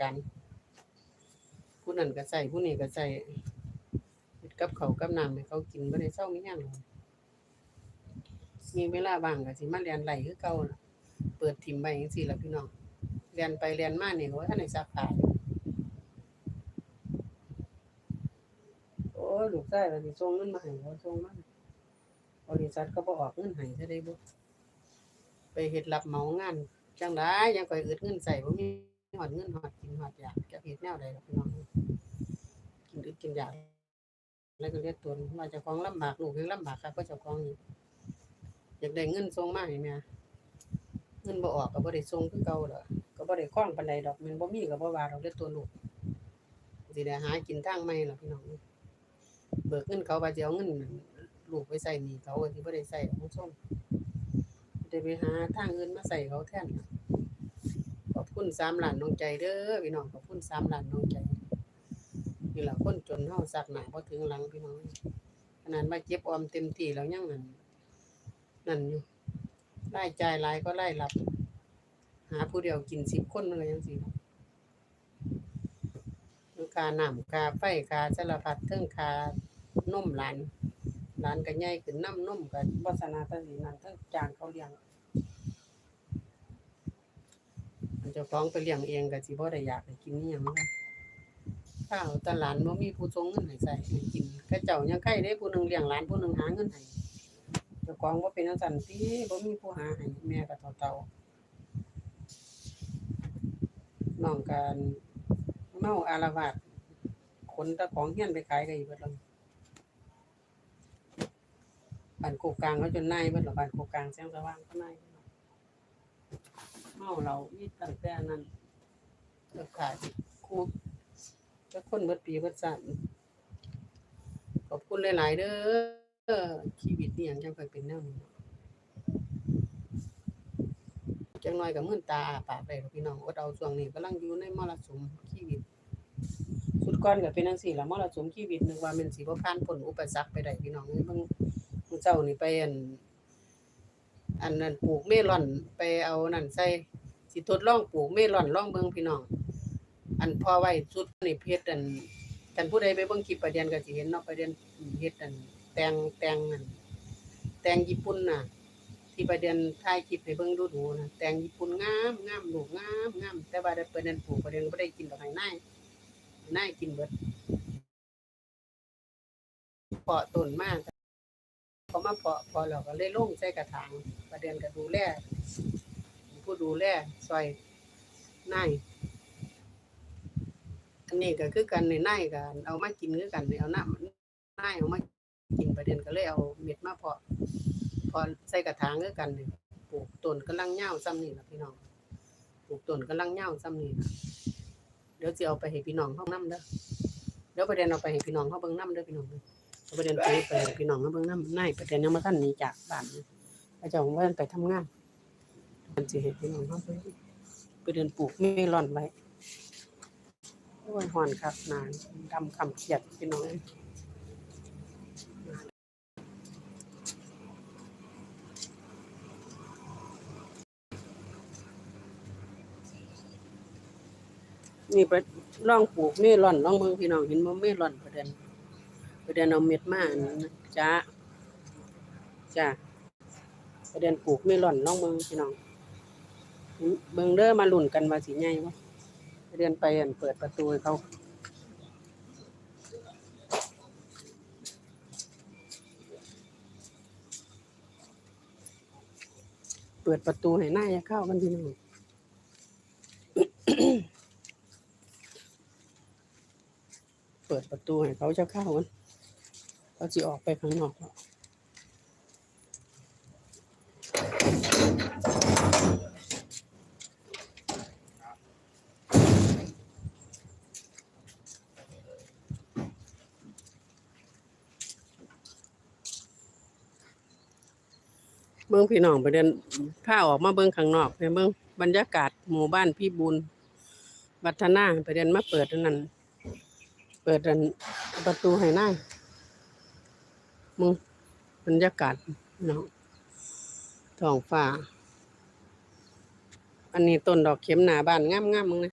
กัน ผู้นั้นก็ใส่ผู้นี้ก็ใส่เฮ็ดกับเขากับน้ำให้เขากินบ่ได้เศร้ามีหยังมีเวลาว่างก็สิมาเรียนไหลคือเก่าเปิดทิมไว้จังซี่ละพี่น้องเรียนไปเรียนมาเนี่ก็ว่าท่านได้ซักผ้าโอ้ยลูกชายก็สิส่งเงินมาให้บ่ส่งมาบริษัทก็บ่ออกเงินให้ซะได้บ่ไปเฮ็ดรับเหมางานจังไดยังคอยอึดเงินใส่บ่มี ฮอดเงินฮอดกินฮอดอยากจะเฮ็ดแนวใดล่ะพี่น้องกินอึดกินอยากแล้วก็เรียกตนว่าเจ้าของลำบากลูกยังลำบากครับเพราะเจ้าของอยากได้เงินส่งมาให้แม่เงินบ่ออกก็บ่ได้ส่งคือเก่าดอกก็บ่ได้คล้องปานใดดอกมันบ่มีก็บ่ว่าดอกเรียกตัวลูกสิได้หากินทางใหม่ล่ะพี่น้องเบิกเงินเขาว่าสิเอาเงินลูกไปใส่หนีเขาก็สิบ่ได้ใส่ของส่งได้ไปหาทางอื่นมาใส่เขาแทน คุณสามหลานน้องใจเด้อพี่น้องขอบคุณสามหลานน้องใจนี่แหละคนจนเฮาสักหนาบ่ถึงหลังพี่น้องขนาดว่าเก็บออมเต็มที่แล้วยังนั่นนั่นอยู่รายจ่ายหลายก็รายรับ หาผู้เดียวกิน10คนมันก็ยังสิเนาะค่าน้ำคาไฟคาสารพัดเทิงคานมหลานหลานก็ใหญ่ขึ้นน้ำนมก็บ่สนาตาสีนั่นเทิงจางเขาเลี้ยง อัน เจ้าของไปเลี้ยงเองก็สิบ่ได้อยากให้กินอิหยังนะข้าวตลานบ่มีผู้ส่งเงินให้ใส่ให้กินเขาเจ้ายังใครได้ผู้หนึงเลี้ยงหลานผู้หนึงหาเงินให้เจ้าของบ่เป็นจังซั่นติบ่มีผู้หาให้แม่ก็เฒ่าๆน้องกันเมาอารวาสขนตะของเฮียนไปขายก็อีกเบิดแล้วบ้านโคกกลางเขาจนนายเบิดแล้วบ้านโคกกลางแสงสว่างเขานาย มาเรามีตั้งแต่นั้นเลิกขายคูจะคนเบิดปีเบิดสันขอบคุณหลาย ๆ เด้อชีวิตนี่ยังจังค่อยเป็นแนวนี้เนาะจังน้อยกับมื่นตาอาปากได้พี่น้องอดเอาช่วงนี้กำลังอยู่ในมรสุมชีวิตสุดก่อนก็เป็นจังซี่ล่ะมรสุมชีวิตนึกว่าแมันสิบ่ผ่านพ้นอุปสรรคไปได้พี่น้องเบิ่งมื้อเช้านี่ไปอัน อันนั้นปลูกเมลอนไปเอานั่นใส่สิทดลองปลูกเมลอนลองเบิ่งพี่น้อง อันพอไว้สุดนี่เพชรอันกันผู้ใดไปเบิ่งคลิปประเด็นก็สิเห็นเนาะประเด็นเฮ็ดอันแตงแตงนั่นแตงญี่ปุ่นน่ะ ที่ประเด็นถ่ายคลิปให้เบิ่งดูๆนะแตงญี่ปุ่นงามงามลูกงามงามแต่ว่าได้ประเด็นปลูกประเด็นบ่ได้กินดอกให้นายนายกินเบิดเพาะต้นมาก พอมาพาะพอเราก็เลยลงใส่กระถางประเด็นก็ดูแลผู้ดูแลซอยนายอันนี้ก็คือกันในนายกันเอามากินคือกันเอาน้ำนายเอามากินประเด็นก็เลยเอาเม็ดมาพาะพอใส่กระถางคือกันนี่ปลูกต้นกำลังเหี่ยวซ้ำนี่ล่ะพี่น้องปลูกต้นกำลังเหี่ยวซ้ำนี่ล่ะเดี๋ยวจะเอาไปให้พี่น้องเฮานํเด้อเดี๋ยวประเด็นเอาไปให้พี่น้องเฮาเบิ่งนํเด้อพี่น้องเด้อ ประเด็นไปไปพี่น้องเขาเบิ่งน้ำนายประเด็นยังมาทันหนีจากบ้านพระเจ้าของบ้านไปทำงานมันสิเฮ็ดพี่น้องเขาไปประเด็นปลูกเมลอนไว้โอ้ยฮ้อนครับนานดำคำเขียดพี่น้องนี่ไปลองปลูกเมลอนลองเบิ่งพี่น้องเห็นบ่เมลอนประเด็น ประเด็นเอาเม็ดมาอันนะจ้าจ้าประเด็นปลูกเมลอนน้องเมืองพี่น้องเบิงเด้อมาหลุ่นกันว่าสิใหญ่บ่ประเด็นไปอันเปิดประตูให้เขาเปิดประตูให้หน้าจะเข้ากันพี่น้องเปิดประตูให้เขาจะเข้ากัน เขาจะออกไปข้างนอกเบิ่งพี่น้องไปเดินผ้าออกมาเบิ่งข้างนอกไปเบิ่งบรรยากาศหมู่บ้านพี่บุญวัฒนาไปเดินมาเปิดนั้นเปิดประตูให้หน้า มึงบรรยากาศเนาะท้องฟ้า อันนี้ต้นดอกเข็มหนาบ้านงามๆมึงนะ